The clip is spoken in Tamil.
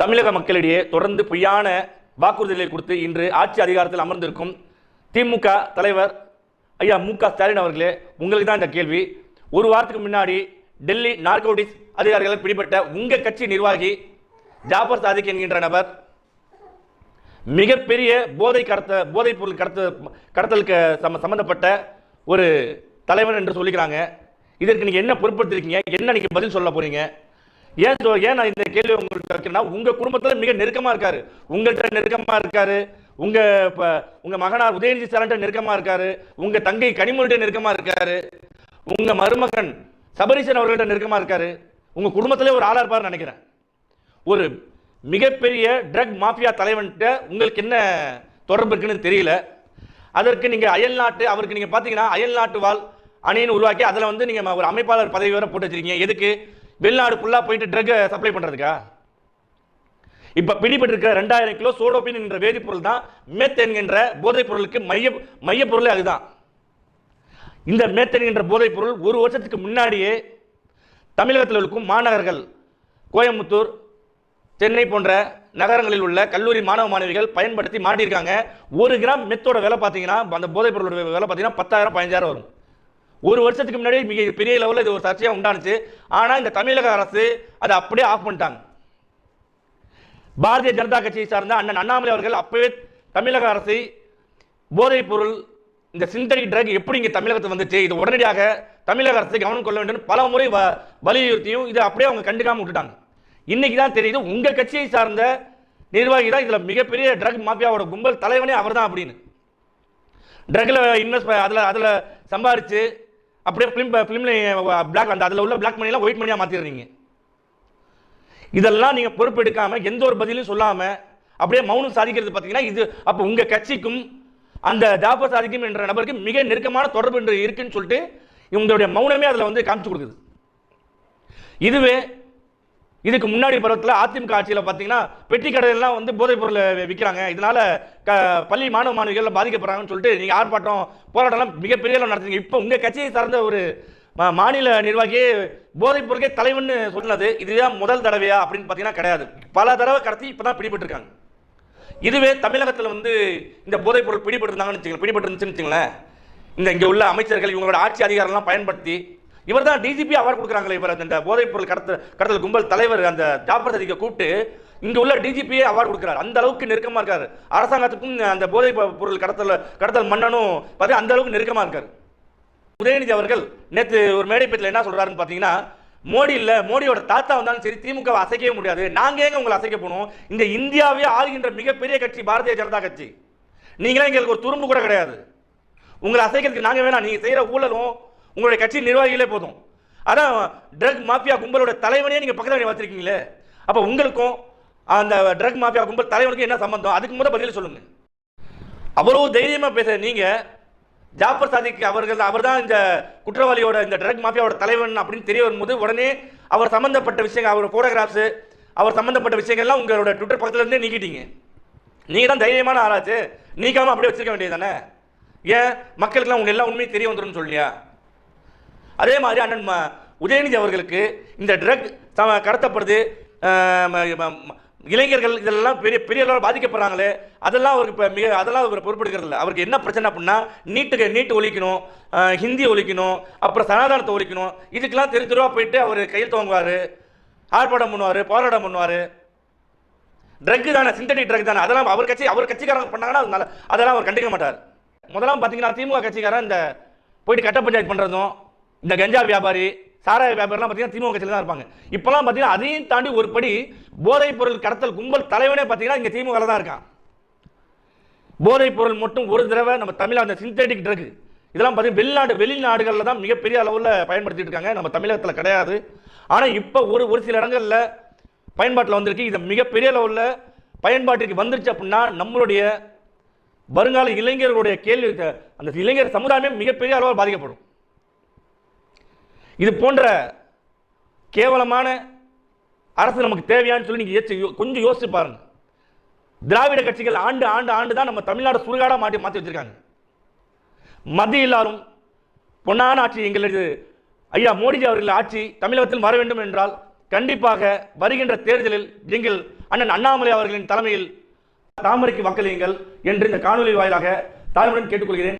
தமிழக மக்களிடையே தொடர்ந்து பொய்யான வாக்குறுதிகளை கொடுத்து இன்று ஆட்சி அதிகாரத்தில் அமர்ந்திருக்கும் திமுக தலைவர் ஐயா மு க ஸ்டாலின் அவர்களே உங்களுக்கு தான் இந்த கேள்வி. ஒரு வாரத்துக்கு முன்னாடி டெல்லி நார்கோட்டிக்ஸ் அதிகாரிகளால் பிடிபட்ட உங்கள் கட்சி நிர்வாகி ஜாபர் சாதிக் என்கின்ற நபர் மிகப்பெரிய போதை கடத்த போதைப் பொருள் கடத்த கடத்தலுக்கு சம்ம சம்மந்தப்பட்ட ஒரு தலைவன் என்று சொல்லிக்கிறாங்க. இதற்கு நீங்கள் என்ன பொறுப்படுத்திருக்கீங்க? என்ன நீங்கள் பதில் சொல்ல போகிறீங்க ஏன் சொ- ஏன் நான் இந்த கேள்வி உங்களுக்கு வைக்கிறேன்னா உங்கள் குடும்பத்தில் மிக நெருக்கமாக இருக்காரு. உங்கள்கிட்ட நெருக்கமாக இருக்காரு. உங்கள் இப்போ உங்கள் மகனார் உதயநிதி ஸ்டாலின் நெருக்கமாக இருக்காரு. உங்கள் தங்கை கனிமொழிட்ட நெருக்கமாக இருக்காரு. உங்கள் மருமகன் சபரீசன் அவர்கள்ட்ட நெருக்கமாக இருக்காரு. உங்கள் குடும்பத்திலே ஒரு ஆளாக இருப்பார்னு நினைக்கிறேன். ஒரு மிகப்பெரிய ட்ரக் மாஃபியா தலைவன்கிட்ட உங்களுக்கு என்ன தொடர்பு இருக்குன்னு தெரியல. அதற்கு நீங்கள் அயல் நாட்டு அவருக்கு நீங்கள் பார்த்தீங்கன்னா அயல் நாட்டு வாழ் அணின்னு உருவாக்கி அதில் வந்து நீங்கள் ஒரு அமைப்பாளர் பதவி வேற போட்டு வச்சிருக்கீங்க. எதுக்கு? வெளிநாடு ஃபுல்லாக போயிட்டு ட்ரக்கை சப்ளை பண்ணுறதுக்கா இப்போ பிடிபட்டிருக்கிற ரெண்டாயிரம் கிலோ சோடோபின் என்ற வேதிப்பொருள் தான் மெத் என்கின்ற போதைப் பொருளுக்கு மைய மையப்பொருளே அதுதான். இந்த மேத்தேன் என்கின்ற போதைப் பொருள் ஒரு வருஷத்துக்கு முன்னாடியே தமிழகத்தில் இருக்கும் மாநகர்கள் கோயம்புத்தூர் சென்னை போன்ற நகரங்களில் உள்ள கல்லூரி மாணவ மாணவிகள் பயன்படுத்தி மாட்டியிருக்காங்க. ஒரு கிராம் மெத்தோட விலை பார்த்தீங்கன்னா அந்த போதைப் பொருளோட விலை பார்த்தீங்கன்னா பத்தாயிரம் பதினஞ்சாயிரம் வரும். ஒரு வருஷத்துக்கு முன்னாடி மிக பெரிய லெவலில் இது ஒரு சர்ச்சையாக உண்டானுச்சு. ஆனால் இந்த தமிழக அரசு அதை அப்படியே ஆஃப் பண்ணிட்டாங்க. பாரதிய ஜனதா கட்சியை சார்ந்த அண்ணன் அண்ணாமலை அவர்கள் அப்பவே தமிழக அரசை போதைப் பொருள் இந்த சிந்தடிக் ட்ரக் எப்படி இங்கே தமிழகத்தில் வந்துச்சு இது உடனடியாக தமிழக அரசு கவனம் கொள்ள வேண்டும். பல முறை வ- வலியுறுத்தியும் இதை அப்படியே அவங்க கண்டுக்காமல் விட்டுட்டாங்க. இன்னைக்கு தான் தெரியுது உங்கள் கட்சியை சார்ந்த நிர்வாகி தான் இதில் மிகப்பெரிய ட்ரக் மாஃபியாவோட கும்பல் தலைவனே அவர்தான் அப்படின்னு. ட்ரக்ல இன்வெஸ்ட் அதில் அதில் சம்பாரித்து அப்படியே ஃபிலிம் ஃபிலிமில் பிளாக் அந்த அதில் உள்ள பிளாக் மணியெல்லாம் ஒயிட் மணியாக மாற்றிடுறீங்க இதெல்லாம் நீங்கள் பொறுப்பெடுக்காமல் எந்த ஒரு பதிலும் சொல்லாமல் அப்படியே மௌனம் சாதிக்கிறது பார்த்தீங்கன்னா இது அப்போ உங்கள் கட்சிக்கும் அந்த ஜாபர் சாதிக்கும் என்ற நபருக்கு மிக நெருக்கமான தொடர்பு என்று இருக்குன்னு சொல்லிட்டு இவங்களுடைய மௌனமே அதில் வந்து காமிச்சு கொடுக்குது. இதுவே இதுக்கு முன்னாடி பருவத்தில் அதிமுக ஆட்சியில் பார்த்தீங்கன்னா பெட்டி கடையெல்லாம் வந்து போதைப் பொருளை விற்கிறாங்க இதனால க பள்ளி மாணவ மாணவிகள் பாதிக்கப்படுறாங்கன்னு சொல்லிட்டு நீங்கள் ஆர்ப்பாட்டம் போராட்டம்லாம் மிகப்பெரிய அளவு நடத்துங்க இப்போ உங்கள் கட்சியை சார்ந்த ஒரு மாநில நிர்வாகியே போதைப் பொருளுக்கே தலைவன்னு சொன்னது இதுதான் முதல் தடவையா அப்படின்னு பார்த்தீங்கன்னா கிடையாது. பல தடவை கடத்தி இப்போ தான் பிடிபட்டிருக்காங்க. இதுவே தமிழகத்தில் வந்து இந்த போதைப் பொருள் பிடிபட்டிருந்தாங்கன்னு வச்சுக்கோங்க. பிடிபட்டிருந்துச்சுன்னு வச்சுங்களேன் இந்த இங்கே உள்ள அமைச்சர்கள் இவங்களோட ஆட்சி அதிகாரம்லாம் பயன்படுத்தி இவர் தான் டிஜிபி அவார்டு கொடுக்குறாங்களே இவர் அந்த போதைப் பொருள் கடத்தல் கடத்தல் கும்பல் தலைவர் அந்த ஜாபர் சதிக்கை கூப்பிட்டு இங்கே உள்ள டிஜிபியே அவார்டு கொடுக்குறாரு. அந்த அளவுக்கு நெருக்கமாக இருக்கார். அரசாங்கத்துக்கும் அந்த போதைப் பொருள் கடத்தல் கடத்தல் மன்னனும் பார்த்து அந்த அளவுக்கு நெருக்கமாக இருக்கார். உதயநிதி அவர்கள் நேற்று ஒரு மேடை பேட்டில் என்ன சொல்கிறாருன்னு பார்த்தீங்கன்னா மோடி இல்லை மோடியோட தாத்தா வந்தாலும் சரி திமுக அசைக்கவே முடியாது. நாங்கள் ஏங்க உங்களை அசைக்க போனோம்? இந்த இந்தியாவே ஆளுகின்ற மிகப்பெரிய கட்சி பாரதிய ஜனதா கட்சி. நீங்களே எங்களுக்கு ஒரு துரும்பு கூட கிடையாது. உங்களை அசைக்கிறதுக்கு நாங்கள் வேணாம். நீங்கள் செய்கிற ஊழலும் உங்களுடைய கட்சி நிர்வாகிகளே போதும். அதான் ட்ரக் மாஃபியா கும்பலோட தலைவனே நீங்கள் பக்கத்தில் வச்சிருக்கீங்களே. அப்போ உங்களுக்கும் அந்த ட்ரக் மாஃபியா கும்பல் தலைவனுக்கும் என்ன சம்பந்தம்? அதுக்கு முதல் பதில் சொல்லுங்க. அவ்வளோ தைரியமாக பேசுற நீங்கள் ஜாஃபர் சாதிக் அவர்கள் அவர்தான் இந்த குற்றவாளியோட இந்த ட்ரக் மாஃபியாவோட தலைவன் அப்படின்னு தெரிய வரும்போது உடனே அவர் சம்மந்தப்பட்ட விஷயங்கள் அவர் ஃபோட்டோகிராஃப்ஸு அவர் சம்மந்தப்பட்ட விஷயங்கள்லாம் உங்களோட ட்விட்டர் பக்கத்துலேருந்தே நீக்கிட்டீங்க. நீங்கள் தான் தைரியமான ஆளாச்சு. நீக்காமல் அப்படியே வச்சிருக்க வேண்டியது தானே ஏன்? மக்களுக்குலாம் உங்களுக்கு எல்லா உண்மையும் தெரிய வந்துடும் சொல்லியா? அதே மாதிரி அண்ணன் உதயநிதி அவர்களுக்கு இந்த ட்ரக் கடத்தப்படுது இளைஞர்கள் இதெல்லாம் பெரிய பெரிய அளவில் பாதிக்கப்படுறாங்களே அதெல்லாம் அவருக்கு இப்போ மிக அதெல்லாம் அவர் பொறுப்பெடுக்கிறது இல்லை அவருக்கு என்ன பிரச்சனை அப்படின்னா நீட்டுக்கு நீட்டு ஒழிக்கணும் ஹிந்தியை ஹிந்தி ஒழிக்கணும் அப்புறம் சனாதானத்தை ஒழிக்கணும் இதுக்கெல்லாம் தெரு தெருவாக போயிட்டு அவர் கையில் துவங்குவார் ஆர்ப்பாட்டம் பண்ணுவார் போராட்டம் பண்ணுவார். ட்ரக்கு தானே சிந்தடிக் ட்ரக் தானே அதெல்லாம் அவர் கட்சி அவர் கட்சிக்காரங்க பண்ணாங்கன்னா அது அதெல்லாம் அவர் கண்டுக்க மாட்டார். முதலாம் பார்த்தீங்கன்னா திமுக கட்சிக்காரன் இந்த போயிட்டு கட்ட பஞ்சாயத்து பண்ணுறதும் இந்த கஞ்சா வியாபாரி சாராய வியாபாரிலாம் பார்த்தீங்கன்னா திமுக கட்சியில் தான் இருப்பாங்க. இப்போலாம் பார்த்தீங்கன்னா அதையும் தாண்டி ஒரு படி போதைப் பொருள் கடத்தல் கும்பல் தலைவனே பார்த்தீங்கன்னா இங்கே திமுகவில் தான் இருக்கான். போதைப் பொருள் மட்டும் ஒரு தடவை நம்ம தமிழ் அந்த சிந்தடிக் ட்ரக் இதெல்லாம் பார்த்தீங்கன்னா வெளிநாடு வெளிநாடுகளில் தான் மிகப்பெரிய அளவில் பயன்படுத்திட்டு இருக்காங்க. நம்ம தமிழகத்தில் கிடையாது. ஆனால் இப்போ ஒரு ஒரு சில இடங்களில் பயன்பாட்டில் வந்திருக்கு. இதை மிகப்பெரிய அளவில் பயன்பாட்டிற்கு வந்துருச்சு அப்படின்னா நம்மளுடைய வருங்கால இளைஞர்களுடைய கேள்வி அந்த இளைஞர் சமுதாயமே மிகப்பெரிய அளவில் பாதிக்கப்படும். இது போன்ற கேவலமான அரசு நமக்கு தேவையான்னு சொல்லி நீங்கள் யோசிச்சு கொஞ்சம் யோசிச்சு பாருங்க. திராவிட கட்சிகள் ஆண்டு ஆண்டு ஆண்டு தான் நம்ம தமிழ்நாடு சுடுகாடாக மாற்றி மாற்றி வச்சிருக்காங்க. மத்திய எல்லாரும் பொன்னான ஆட்சி எங்களது ஐயா மோடிஜி அவர்கள் ஆட்சி தமிழகத்தில் வர வேண்டும் என்றால் கண்டிப்பாக வருகின்ற தேர்தலில் நீங்கள் அண்ணன் அண்ணாமலை அவர்களின் தலைமையில் தாமரைக்கு வாக்களியுங்கள் என்று இந்த காணொலி வாயிலாக தாழ்மையுடன் கேட்டுக்கொள்கிறேன்.